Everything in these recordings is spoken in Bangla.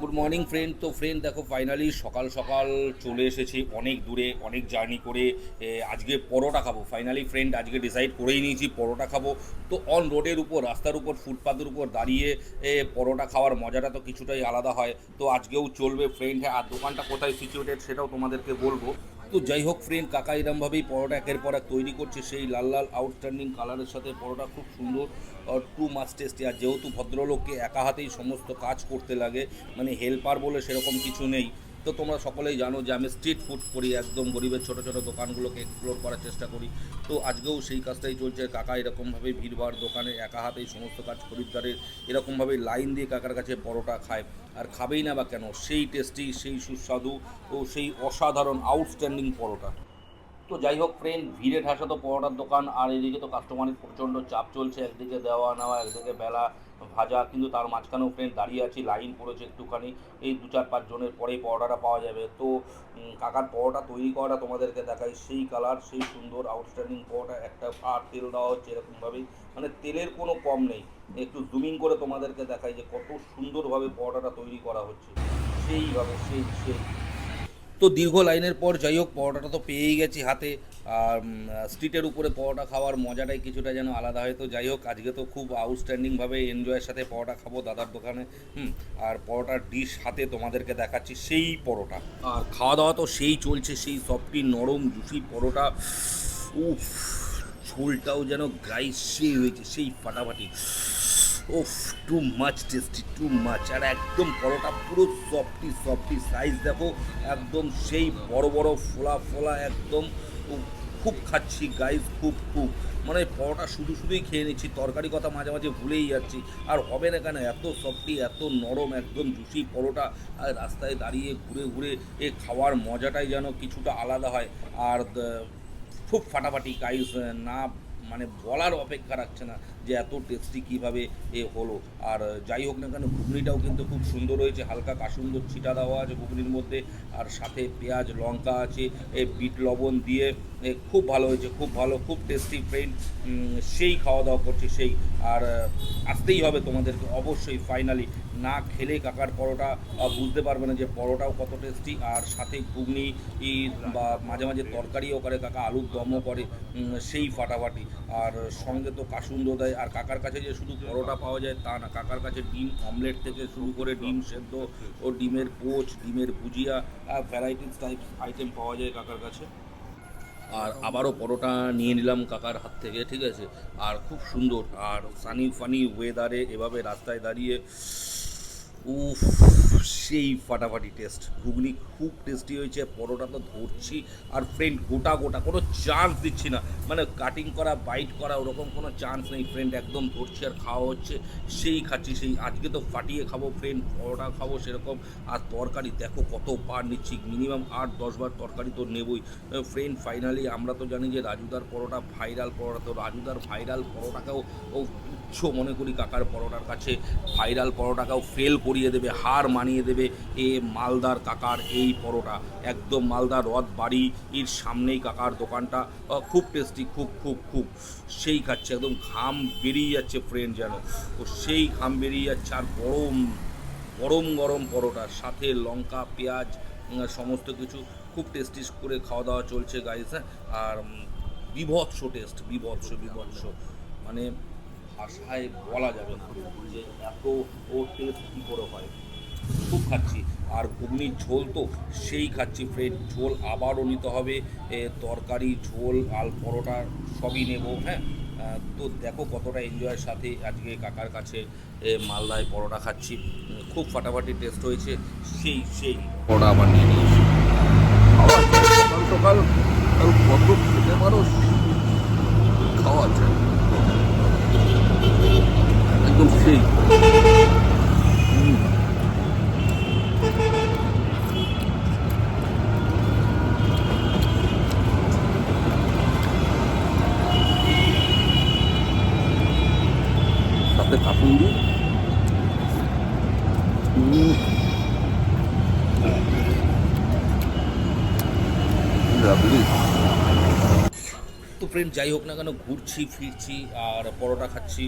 গুড মর্নিং ফ্রেন্ড তো ফ্রেন্ড দেখো ফাইনালি সকাল সকাল চলে এসেছি। অনেক দূরে, অনেক জার্নি করে আজকে পরোটা খাব। ফাইনালি ফ্রেন্ড আজকে ডিসাইড করেই নিয়েছি, পরোটা খাব। তো অন রোডের উপর, রাস্তার উপর ফুটপাথের উপর দাঁড়িয়ে পরোটা খাওয়ার মজাটা তো কিছুটাই আলাদা হয়। তো আজকেও চলবে। ফ্রেন্ড হ্যাঁ আর দোকানটা কোথায় সিচুয়েটেড সেটাও তোমাদেরকে বলব। তো যাই হোক ফ্রেন্ড কাকা এরমভাবেই পরোটা একের পর এক তৈরি করছে। সেই লাল লাল আউটস্ট্যান্ডিং কালারের সাথে পরোটা খুব সুন্দর টু মাস টেস্টি আর যেহেতু ভদ্রলোককে একা হাতেই সমস্ত কাজ করতে লাগে মানে হেল্পার বলে সেরকম কিছু নেই। তো তোমরা সকলেই জানো যে আমি স্ট্রিট ফুড করি, একদম গরিবের ছোটো ছোটো দোকানগুলোকে এক্সপ্লোর করার চেষ্টা করি। তো আজকেও সেই কাজটাই চলছে। কাকা এরকমভাবে ভিড়ভাড় দোকানে একা হাতেই সমস্ত কাজ খরিদ্দারের এরকমভাবে লাইন দিয়ে কাকার কাছে পরোটা খায়। আর খাবেই না বা কেন? সেই টেস্টি সেই সুস্বাদু ও সেই অসাধারণ আউটস্ট্যান্ডিং পরোটা। তো যাই হোক ফ্রেন্ড ভিড়ে ঠাসা তো পরোটার দোকান, আর এদিকে তো কাস্টমারের প্রচণ্ড চাপ চলছে, একদিকে দেওয়া নেওয়া, একদিকে বেলা ভাজা, কিন্তু তার মাঝখানেও ফ্রেন্ড দাঁড়িয়ে আছি লাইন পড়েছে একটুখানি, এই দু চার পাঁচ জনের পরেই পরোটাটা পাওয়া যাবে। তো কাকার পরোটা তৈরি করাটা তোমাদেরকে দেখাই, সেই কালার সেই সুন্দর আউটস্ট্যান্ডিং পরোটা, একটা আর তেল দেওয়া হচ্ছে এরকমভাবেই মানে তেলের কোনো কম নেই। একটু জুমিং করে তোমাদেরকে দেখাই যে কত সুন্দরভাবে পরোটাটা তৈরি করা হচ্ছে। সেইভাবে, সেই সেই। তো দীর্ঘ লাইনের পর যাই হোক পরোটাটা তো পেয়েই গেছি হাতে। আর স্ট্রিটের উপরে পরোটা খাওয়ার মজাটাই কিছুটা যেন আলাদা হয়। তো যাই হোক, আজকে তো খুব আউটস্ট্যান্ডিংভাবে এনজয়ের সাথে পরোটা খাব দাদার দোকানে, হুম। আর পরোটার ডিশ হাতে তোমাদেরকে দেখাচ্ছি, সেই পরোটা। আর খাওয়া দাওয়া তো সেই চলছে, সেই সফটি নরম জুসি পরোটা। উফ, ঝোলটাও যেন গাই সেই হয়েছে, সেই ফাটাফাটি। ওফ too much tasty too much আর একদম পরোটা পুরো সফটি সফটি সাইজ দেখো, একদম সেই বড় বড় ফোলা ফোলা, একদম খুব খাচ্ছি গাইস খুব খুব। মানে পরোটা শুধু শুধুই খেয়ে নিচ্ছি তরকারি কথা মাঝে মাঝে ভুলেই যাচ্ছি। আর হবে না কেন, এত সফটি এত নরম, একদম জুসি পরোটা, আর রাস্তায় দাঁড়িয়ে ঘুরে ঘুরে এ খাওয়ার মজাটাই যেন কিছুটা আলাদা হয়। আর খুব ফাটাফাটি গাইস না মানে বলার অপেক্ষা রাখছে না। যে এত টেস্টি কীভাবে এ হলো। আর যাই হোক না কেন, ঘুগনিটাও কিন্তু খুব সুন্দর হয়েছে। হালকা কাসুন্দর ছিটা দেওয়া আছে ঘুগনির মধ্যে, আর সাথে পেঁয়াজ, লঙ্কা আছে, এ বিট লবণ দিয়ে খুব ভালো হয়েছে, খুব ভালো, খুব টেস্টি ফ্রেন্ড সেই খাওয়া দাওয়া করছে সেই। আর আসতেই হবে তোমাদেরকে অবশ্যই ফাইনালি না খেলে কাকার পরোটা বুঝতে পারবে না যে পরোটাও কত টেস্টি আর সাথে ঘুগনি বা মাঝে মাঝে তরকারিও করে কাকা, আলুর দমও করে সেই ফাটাফাটি। আর সঙ্গে তো কাসুন্দ দেয় আর কাকার কাছে যে শুধু পরোটা পাওয়া যায় তা না, কাকার কাছে ডিম অমলেট থেকে শুরু করে ডিম সেদ্ধ ও ডিমের পোচ, ডিমের ভুজিয়া ভ্যারাইটিস টাইপ আইটেম পাওয়া যায় কাকার কাছে। আর আবারও পরোটা নিয়ে নিলাম কাকার হাত থেকে, ঠিক আছে? আর খুব সুন্দর, আর সানি ফানি ওয়েদারে এভাবে রাস্তায় দাঁড়িয়ে উফ, সেই ফাটাফাটি টেস্ট ঘুগনি খুব টেস্টি হয়েছে, পরোটা তো ধরছি, আর ফ্রেন্ড গোটা গোটা, কোনো চান্স দিচ্ছি না। মানে কাটিং করা বাইট করা, ওরকম কোনো চান্স নেই। ফ্রেন্ড একদম ধরছি আর খাওয়া হচ্ছে, সেই খাচ্ছি, সেই আজকে তো ফাটিয়ে খাব ফ্রেন্ড পরোটা খাব সেরকম। আর তরকারি, দেখো কত বার নিচ্ছি মিনিমাম আট, দশ বার তরকারি তো নেবই। ফ্রেন্ড ফাইনালি আমরা তো জানি যে রাজুদার পরোটা ভাইরাল পরোটা, তো রাজুদার ভাইরাল পরোটাকেও ও তুচ্ছ মনে করি কাকার পরোটার কাছে। ভাইরাল পরোটাকেও ফেল করিয়ে দেবে, হার মানিয়ে দেবে এ মালদার কাকার এই পরোটা। একদম মালদার রথ বাড়ি এর সামনেই কাকার দোকানটা। খুব টেস্টি খুব খুব খুব। সেই খাচ্ছে, একদম ঘাম বেরিয়ে যাচ্ছে ফ্রেন্ড যেন। তো সেই ঘাম বেরিয়ে যাচ্ছে আর গরম গরম গরম পরোটা সাথে লঙ্কা, পেঁয়াজ সমস্ত কিছু খুব টেস্টি করে খাওয়া দাওয়া চলছে গাইস হ্যাঁ? আর বিভৎস টেস্ট বিভৎস বিভৎস। মানে ভাষায় বলা যাবে না। যে এত ও টেস্ট কী করে হয়? খুব খাচ্ছি। আর ঘুগনির ঝোল তো সেই খাচ্ছি ফ্রেন্ড ঝোল আবারও নিতে হবে। তরকারি, ঝোল, আল পরোটা সবই নেব হ্যাঁ? তো দেখো কতটা এনজয়ের সাথে আজকে কাকার কাছে মালদায় পরোটা খাচ্ছি। খুব ফাটাফাটি টেস্ট হয়েছে, সেই সেই। পরোটা আবার নিয়ে নিয়েছি সকাল সকাল কত খেতে পারো, খাওয়া যায়। একদম সেই। সাথে কাকুন্দি হুম লাভলি তো ফ্রেন্ড যাই হোক না কেন, ঘুরছি, ফিরছি, আর পরোটা খাচ্ছি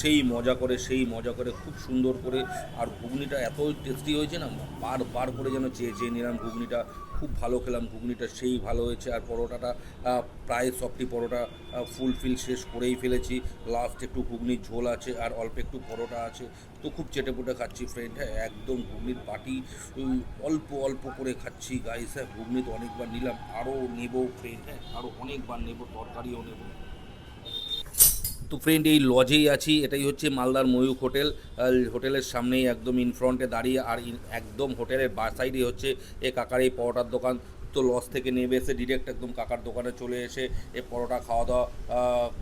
সেই মজা করে, সেই মজা করে, খুব সুন্দর করে, আর ঘুগনিটা এত টেস্টি হয়েছে না, বার বার করে যেন চেয়ে চেয়ে নিলাম ঘুগনিটা, খুব ভালো খেলাম ঘুগনিটা, সেই ভালো হয়েছে, আর পরোটাটা প্রায় সবটি পরোটা ফুলফিল শেষ করেই ফেলেছি লাস্ট একটু ঘুগনির ঝোল আছে, আর অল্প একটু পরোটা আছে তো খুব চেটেপুটে খাচ্ছি ফ্রেন্ড হ্যাঁ একদম ঘুগনির বাটি অল্প অল্প করে খাচ্ছি গাইস হ্যাঁ ঘুগনি তো অনেকবার নিলাম আরও নেব ফ্রেন্ড হ্যাঁ আরও অনেকবার নেব, তরকারিও নেব। তো ফ্রেন্ড এই লজেই আছি, এটাই হচ্ছে মালদার ময়ূক হোটেল হোটেলের সামনেই একদম ইনফ্রন্টে দাঁড়িয়ে, আর একদম হোটেলের বা সাইডে হচ্ছে এ কাকার এই পরোটার দোকান। তো লজ থেকে নেমে এসে ডিরেক্ট একদম কাকার দোকানে চলে এসে এ পরোটা খাওয়া দাওয়া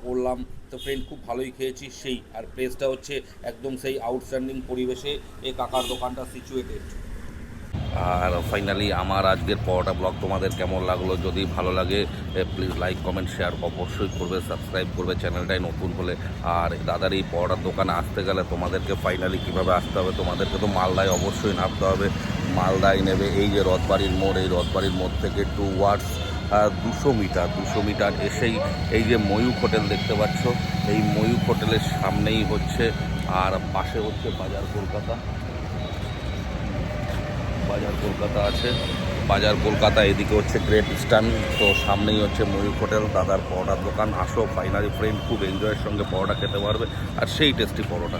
করলাম। তো ফ্রেন্ড খুব ভালোই খেয়েছি, সেই। আর প্লেসটা হচ্ছে একদম সেই আউটস্ট্যান্ডিং পরিবেশে এ কাকার দোকানটা সিচুয়েটেড আর ফাইনালি আমার আজকের পরোটা ব্লগ তোমাদের কেমন লাগল? যদি ভালো লাগে প্লিজ লাইক কমেন্ট শেয়ার অবশ্যই করবে সাবস্ক্রাইব করবে চ্যানেলটাই নতুন হলে। আর দাদার এই পরোটার দোকানে আসতে গেলে তোমাদেরকে ফাইনালি কীভাবে আসতে হবে, তোমাদেরকে তো মালদায় অবশ্যই নামতে হবে। মালদায় নেবে এই যে রথবাড়ির মোড়, এই রথবাড়ির মোড় থেকে টু ওয়ার্ডস দুশো মিটার দুশো মিটার এসেই এই যে ময়ূক হোটেল দেখতে পাচ্ছ। এই ময়ূক হোটেলের সামনেই হচ্ছে আর পাশে হচ্ছে বাজার কলকাতা। বাজার কলকাতা আছে। বাজার কলকাতা এদিকে হচ্ছে গ্রেট ইস্টার্ন তো সামনেই হচ্ছে ময়ূর হোটেল। দাদার পরোটার দোকান। আসো ফাইনালি ফ্রেন্ড খুব এনজয়ের সঙ্গে পরোটা খেতে পারবে। আর সেই টেস্টি পরোটা।